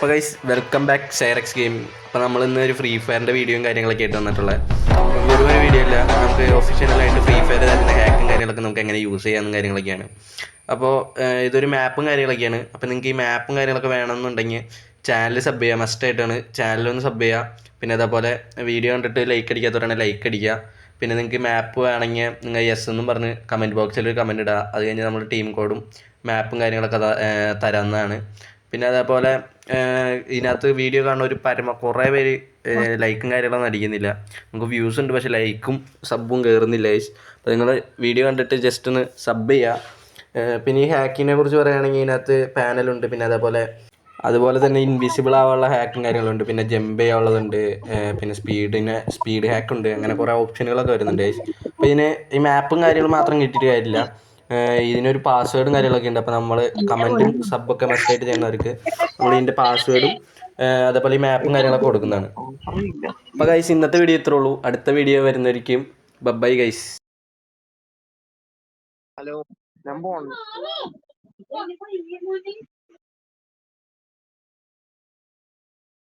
അപ്പോൾ guys welcome back ഷെയർക്സ് game അപ്പോൾ നമ്മൾ ഇന്ന് ഒരു ഫ്രീ ഫയറിന്റെ വീഡിയോയും കാര്യങ്ങളൊക്കെ ആയിട്ട് വന്നിട്ടുള്ളത് വെറും ഒരു വീഡിയോ അല്ല നമുക്ക് ഒഫീഷ്യലായിട്ട് ഫ്രീ ഫയർ തരുന്ന ഹാക്കും കാര്യങ്ങളൊക്കെ നമുക്ക് എങ്ങനെ യൂസ് ചെയ്യാമെന്നും കാര്യങ്ങളൊക്കെയാണ്. അപ്പോൾ ഇതൊരു മാപ്പും കാര്യങ്ങളൊക്കെയാണ്. അപ്പോൾ നിങ്ങൾക്ക് ഈ മാപ്പും കാര്യങ്ങളൊക്കെ വേണമെന്നുണ്ടെങ്കിൽ ചാനൽ സബ് ചെയ്യുക. മസ്റ്റായിട്ടാണ് ചാനലൊന്ന് സബ് ചെയ്യുക. പിന്നെ അതേപോലെ വീഡിയോ കണ്ടിട്ട് ലൈക്ക് അടിക്കാത്തവരാണെങ്കിൽ ലൈക്ക് അടിക്കുക. പിന്നെ നിങ്ങൾക്ക് മാപ്പ് വേണമെങ്കിൽ നിങ്ങൾ യെസ് എന്നും പറഞ്ഞ് കമന്റ് ബോക്സിൽ ഒരു കമന്റ് ഇടുക. അത് കഴിഞ്ഞ് നമ്മൾ ടീം കോഡും മാപ്പും കാര്യങ്ങളൊക്കെ തരാവുന്നതാണ്. പിന്നെ അതേപോലെ ഇതിനകത്ത് വീഡിയോ കാണുന്ന ഒരു പരമ കുറേ പേര് ലൈക്കും കാര്യങ്ങളൊന്നും അടിക്കുന്നില്ല. നമുക്ക് വ്യൂസ് ഉണ്ട് പക്ഷെ ലൈക്കും സബ്ബും കയറുന്നില്ല guys. അപ്പോൾ നിങ്ങൾ വീഡിയോ കണ്ടിട്ട് ജസ്റ്റ് ഒന്ന് സബ് ചെയ്യുക പിന്നെ ഈ ഹാക്കിനെ കുറിച്ച് പറയുകയാണെങ്കിൽ ഇതിനകത്ത് പാനലുണ്ട് പിന്നെ അതേപോലെ അതുപോലെ തന്നെ ഇൻവിസിബിൾ ആവാനുള്ള ഹാക്കും കാര്യങ്ങളുണ്ട് പിന്നെ ജമ്പ് ചെയ്യാനുള്ളതുണ്ട് പിന്നെ സ്പീഡിന് സ്പീഡ് ഹാക്ക് ഉണ്ട് അങ്ങനെ കുറേ ഓപ്ഷനുകളൊക്കെ വരുന്നുണ്ട്. അപ്പോൾ ഇതിന് ഈ മാപ്പും കാര്യങ്ങളും മാത്രം കിട്ടിയിട്ട് കാര്യമില്ല. ഇതിനൊരു പാസ്വേഡും കാര്യങ്ങളൊക്കെ ഉണ്ട്. അപ്പോൾ നമ്മൾ കമന്റും സബൊക്കെ മെസ്സേജ് ചെയ്യുന്നവർക്ക് നമ്മൾ ഇതിന്റെ പാസ്വേഡും അതേപോലെ ഈ മാപ്പും കാര്യങ്ങളൊക്കെ കൊടുക്കുന്നതാണ്. അപ്പോൾ ഗൈസ് ഇന്നത്തെ വീഡിയോ ഇത്രേ ഉള്ളൂ. അടുത്ത വീഡിയോ വരുന്നതായിരിക്കും ബൈ ഗൈസ് ഹലോ നമ്പർ പോണു